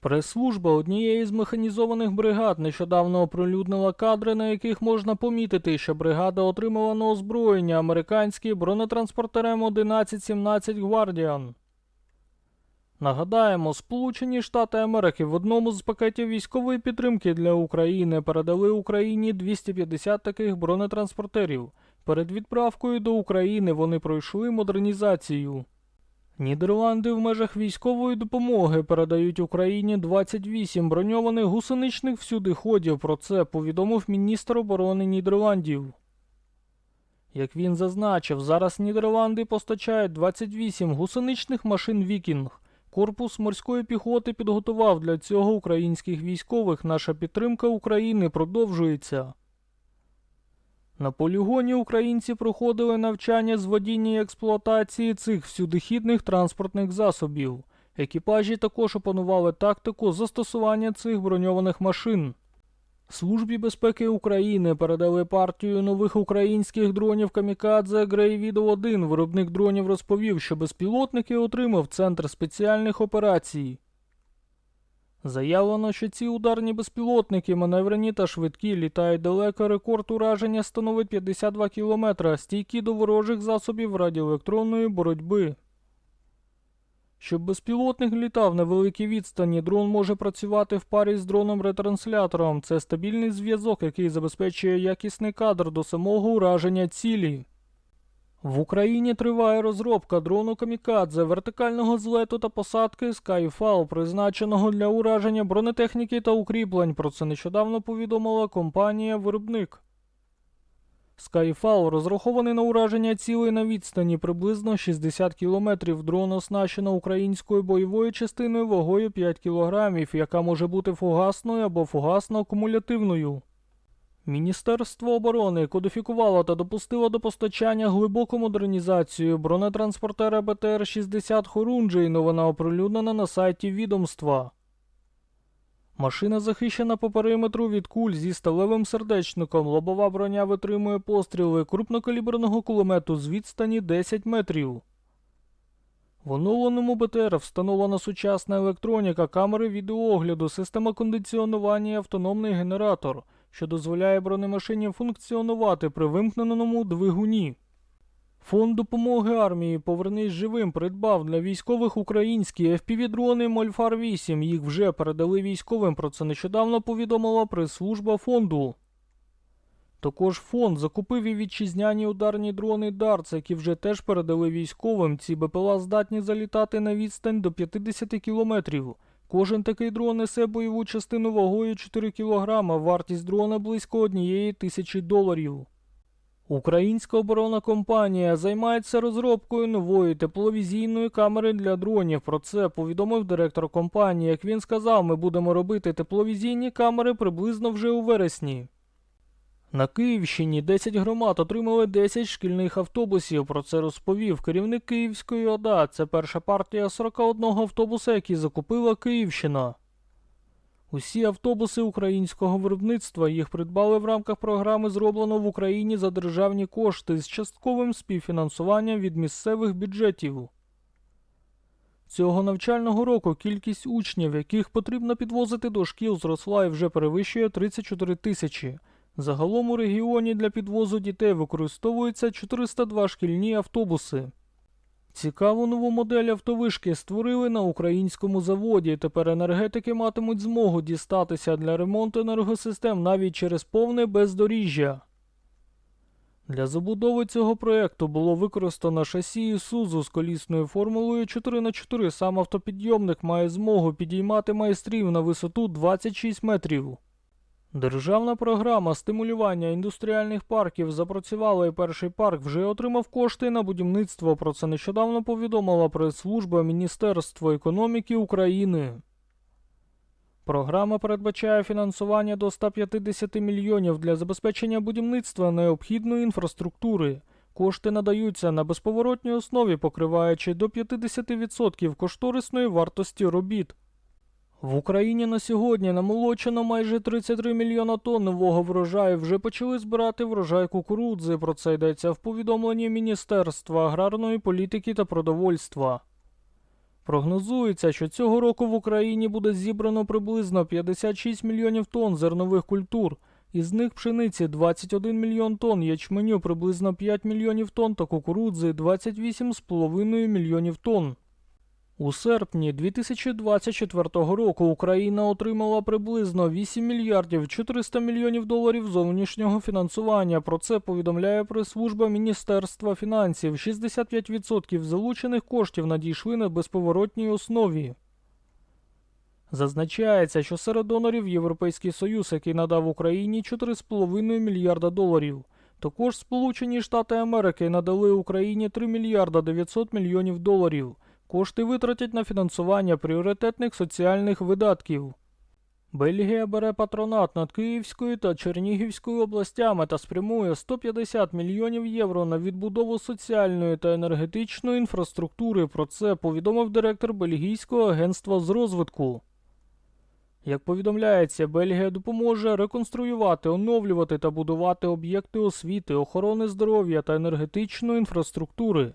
Прес-служба однієї з механізованих бригад нещодавно оприлюднила кадри, на яких можна помітити, що бригада отримала на озброєння американський бронетранспортер М1117 Гвардіан. Нагадаємо, Сполучені Штати Америки в одному з пакетів військової підтримки для України передали Україні 250 таких бронетранспортерів. Перед відправкою до України вони пройшли модернізацію. Нідерланди в межах військової допомоги передають Україні 28 броньованих гусеничних всюдиходів. Про це повідомив міністр оборони Нідерландів. Як він зазначив, зараз Нідерланди постачають 28 гусеничних машин Вікінг. Корпус морської піхоти підготував для цього українських військових. Наша підтримка України продовжується. На полігоні українці проходили навчання з водіння і експлуатації цих всюдихідних транспортних засобів. Екіпажі також опанували тактику застосування цих броньованих машин. Службі безпеки України передали партію нових українських дронів Камікадзе Widow 1. Виробник дронів розповів, що безпілотники отримав Центр спеціальних операцій. Заявлено, що ці ударні безпілотники маневрені та швидкі літають далеко. Рекорд ураження становить 52 км, стійкі до ворожих засобів радіоелектронної боротьби. Щоб безпілотник літав на великій відстані, дрон може працювати в парі з дроном-ретранслятором. Це стабільний зв'язок, який забезпечує якісний кадр до самого ураження цілі. В Україні триває розробка дрону Камікадзе вертикального злету та посадки Skyfall, призначеного для ураження бронетехніки та укріплень. Про це нещодавно повідомила компанія-виробник. Skyfall розрахований на ураження цілей на відстані приблизно 60 км. Дрон оснащено українською бойовою частиною вагою 5 кг, яка може бути фугасною або фугасно-акумулятивною. Міністерство оборони кодифікувало та допустило до постачання глибоку модернізацію бронетранспортера БТР-60 Хорунжий, новина оприлюднена на сайті відомства. Машина захищена по периметру від куль зі сталевим сердечником. Лобова броня витримує постріли крупнокаліберного кулемету з відстані 10 метрів. В оновленому БТР встановлена сучасна електроніка, камери відеоогляду, система кондиціонування і автономний генератор, що дозволяє бронемашині функціонувати при вимкненому двигуні. Фонд допомоги армії Повернись живим придбав для військових українські FPV-дрони Мольфар 8. Їх вже передали військовим. Про це нещодавно повідомила прес-служба фонду. Також фонд закупив і вітчизняні ударні дрони Дарц, які вже теж передали військовим. Ці БПЛА здатні залітати на відстань до 50 кілометрів. Кожен такий дрон несе бойову частину вагою 4 кг, вартість дрона близько однієї тисячі доларів. Українська оборонна компанія займається розробкою нової тепловізійної камери для дронів. Про це повідомив директор компанії. Як він сказав, ми будемо робити тепловізійні камери приблизно вже у вересні. На Київщині 10 громад отримали 10 шкільних автобусів. Про це розповів керівник Київської ОДА. Це перша партія 41 автобуса, які закупила Київщина. Усі автобуси українського виробництва їх придбали в рамках програми зроблено в Україні за державні кошти з частковим співфінансуванням від місцевих бюджетів. Цього навчального року кількість учнів, яких потрібно підвозити до шкіл, зросла і вже перевищує 34 тисячі. Загалом у регіоні для підвозу дітей використовується 402 шкільні автобуси. Цікаву нову модель автовишки створили на українському заводі. Тепер енергетики матимуть змогу дістатися для ремонту енергосистем навіть через повне бездоріжжя. Для забудови цього проєкту було використано шасі Ісузу з колісною формулою 4х4. Сам автопідйомник має змогу підіймати майстрів на висоту 26 метрів. Державна програма стимулювання індустріальних парків запрацювала і перший парк вже отримав кошти на будівництво. Про це нещодавно повідомила прес-служба Міністерства економіки України. Програма передбачає фінансування до 150 мільйонів для забезпечення будівництва необхідної інфраструктури. Кошти надаються на безповоротній основі, покриваючи до 50% кошторисної вартості робіт. В Україні на сьогодні намолочено майже 33 мільйона тонн нового врожаю. Вже почали збирати врожай кукурудзи. Про це йдеться в повідомленні Міністерства аграрної політики та продовольства. Прогнозується, що цього року в Україні буде зібрано приблизно 56 мільйонів тонн зернових культур. Із них пшениці 21 мільйон тонн, ячменю приблизно 5 мільйонів тонн та кукурудзи 28,5 мільйонів тонн. У серпні 2024 року Україна отримала приблизно 8 мільярдів 400 мільйонів доларів зовнішнього фінансування. Про це повідомляє прес-служба Міністерства фінансів. 65% залучених коштів надійшли на безповоротній основі. Зазначається, що серед донорів Європейський Союз, який надав Україні 4,5 мільярда доларів. Також Сполучені Штати Америки надали Україні 3 мільярда 900 мільйонів доларів. Кошти витратять на фінансування пріоритетних соціальних видатків. Бельгія бере патронат над Київською та Чернігівською областями та спрямує 150 мільйонів євро на відбудову соціальної та енергетичної інфраструктури. Про це повідомив директор Бельгійського агентства з розвитку. Як повідомляється, Бельгія допоможе реконструювати, оновлювати та будувати об'єкти освіти, охорони здоров'я та енергетичної інфраструктури,